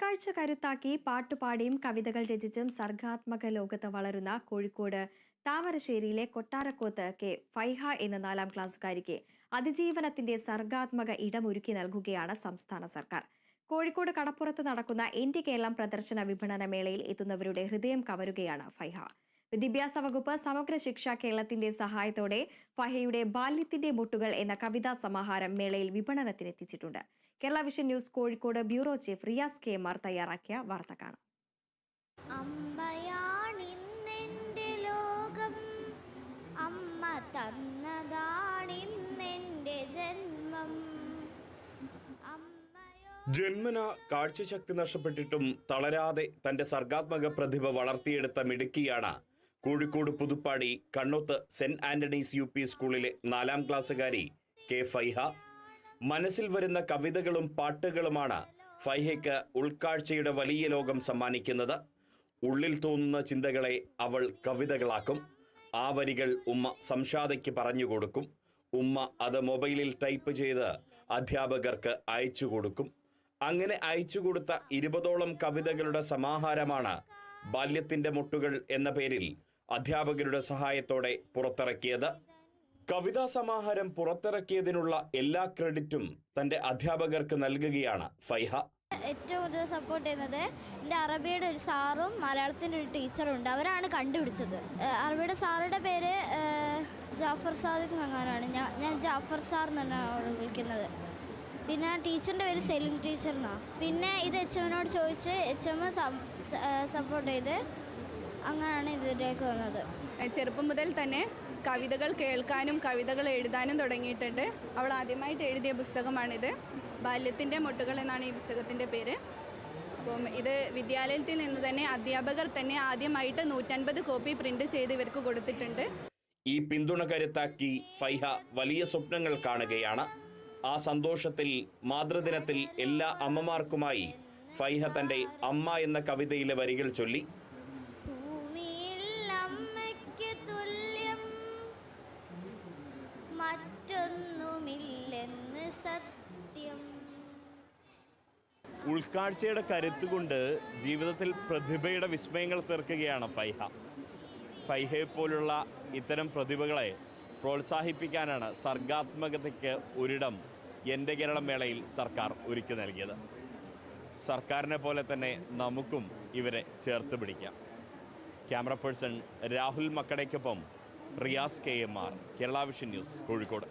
ഉൾക്കാഴ്ച കരുത്താക്കി പാട്ടുപാടിയും കവിതകൾ രചിച്ചും സർഗാത്മക ലോകത്ത് വളരുന്ന കോഴിക്കോട് താമരശ്ശേരിയിലെ കൊട്ടാരക്കോത്ത് കെ ഫൈഹ എന്ന നാലാം ക്ലാസ്സുകാരിക്ക് അതിജീവനത്തിന്റെ സർഗാത്മക ഇടമൊരുക്കി നൽകുകയാണ് സംസ്ഥാന സർക്കാർ. കോഴിക്കോട് കടപ്പുറത്ത് നടക്കുന്ന എന്റെ കേരളം പ്രദർശന വിപണന മേളയിൽ എത്തുന്നവരുടെ ഹൃദയം കവരുകയാണ് ഫൈഹ. വിദ്യാഭ്യാസ വകുപ്പ് സമഗ്ര ശിക്ഷ കേരളത്തിന്റെ സഹായത്തോടെ ഫഹയുടെ ബാല്യത്തിന്റെ മുട്ടുകൾ എന്ന കവിതാ സമാഹാരം മേളയിൽ വിപണനത്തിനെത്തിച്ചിട്ടുണ്ട്. Kerala vision news Kozhikode bureau chief Riyas K Mar തയ്യാറാക്കിയ വാർത്ത കാണാം. അമ്മ ജന്മം. അമ്മയോ ജന്മന കാഴ്ചശക്തി നഷ്ടപ്പെട്ടിട്ടും തളരാതെ തന്റെ സർഗാത്മക പ്രതിഭ വളർത്തിയെടുത്ത മിടുക്കിയാണ് Kozhikode Puthuppadi Kannoth saint Antony's U P സ്കൂളിലെ നാലാം ക്ലാസ്സുകാരി കെ ഫൈഹ. മനസ്സിൽ വരുന്ന കവിതകളും പാട്ടുകളുമാണ് ഫൈഹയ്ക്ക് ഉൾക്കാഴ്ചയുടെ വലിയ ലോകം സമ്മാനിക്കുന്നത്. ഉള്ളിൽ തോന്നുന്ന ചിന്തകളെ അവൾ കവിതകളാക്കും. ആ വരികൾ ഉമ്മ സംഷാദയ്ക്ക് പറഞ്ഞു കൊടുക്കും. ഉമ്മ അത് മൊബൈലിൽ ടൈപ്പ് ചെയ്ത് അധ്യാപകർക്ക് അയച്ചു കൊടുക്കും. അങ്ങനെ അയച്ചു കൊടുത്ത ഇരുപതോളം കവിതകളുടെ സമാഹാരമാണ് ബാല്യത്തിന്റെ മുട്ടുകൾ എന്ന പേരിൽ അധ്യാപകരുടെ സഹായത്തോടെ പുറത്തിറക്കിയത്. കവിതാ സമാഹാരം പുറത്തിറക്കിയതിനുള്ള എല്ലാ ക്രെഡിറ്റും തന്റെ അധ്യാപകർക്ക് നൽകുകയാണ് ഫൈഹ. ഏറ്റവും കൂടുതൽ സപ്പോർട്ട് ചെയ്യുന്നത് എന്റെ അറബിയുടെ ഒരു സാറും മലയാളത്തിന്റെ ഒരു ടീച്ചറും ഉണ്ട്. അവരാണ് കണ്ടുപിടിച്ചത്. അറബിയുടെ സാറുടെ പേര് ജാഫർ സാദിഖ് എന്നാണ് ഞാൻ ഞാൻ ജാഫർ സാർ എന്നാണ് വിളിക്കുന്നത്. പിന്നെ ടീച്ചറിന്റെ പേര് സെലിം ടീച്ചർ എന്നാണ് പിന്നെ ഇത് എച്ച് എമ്മിനോട് ചോദിച്ച് എച്ച് എം സപ്പോർട്ട് ചെയ്ത് അങ്ങനെയാണ് ഇതിലേക്ക് വന്നത്. ചെറുപ്പം മുതൽ തന്നെ കവിതകൾ കേൾക്കാനും കവിതകൾ എഴുതാനും തുടങ്ങിയിട്ടുണ്ട്. അവൾ ആദ്യമായിട്ട് എഴുതിയ പുസ്തകമാണിത്. ബാല്യത്തിന്റെ മുട്ടുകൾ എന്നാണ് ഈ പുസ്തകത്തിന്റെ പേര്. അപ്പം ഇത് വിദ്യാലയത്തിൽ നിന്ന് തന്നെ അധ്യാപകർ തന്നെ ആദ്യമായിട്ട് നൂറ്റൻപത് കോപ്പി പ്രിന്റ് ചെയ്ത് ഇവർക്ക് കൊടുത്തിട്ടുണ്ട്. ഈ പിന്തുണ കരുത്താക്കി ഫൈഹ വലിയ സ്വപ്നങ്ങൾ കാണുകയാണ്. ആ സന്തോഷത്തിൽ മാതൃദിനത്തിൽ എല്ലാ അമ്മമാർക്കുമായി ഫൈഹ തന്റെ അമ്മ എന്ന കവിതയിലെ വരികൾ ചൊല്ലി. സത്യം. ഉൾക്കാഴ്ചയുടെ കരുത്തുകൊണ്ട് ജീവിതത്തിൽ പ്രതിഭയുടെ വിസ്മയങ്ങൾ തീർക്കുകയാണ് ഫൈഹ. ഫൈഹയെ പോലുള്ള ഇത്തരം പ്രതിഭകളെ പ്രോത്സാഹിപ്പിക്കാനാണ് സർഗാത്മകതയ്ക്ക് ഒരിടം എന്റെ കേരളം മേളയിൽ സർക്കാർ ഒരുക്കി നൽകിയത്. സർക്കാരിനെ പോലെ തന്നെ നമുക്കും ഇവരെ ചേർത്ത് പിടിക്കാം. Camera person Rahul മക്കടയ്ക്കൊപ്പം Riyas K M R Kerala vision news Kozhikode.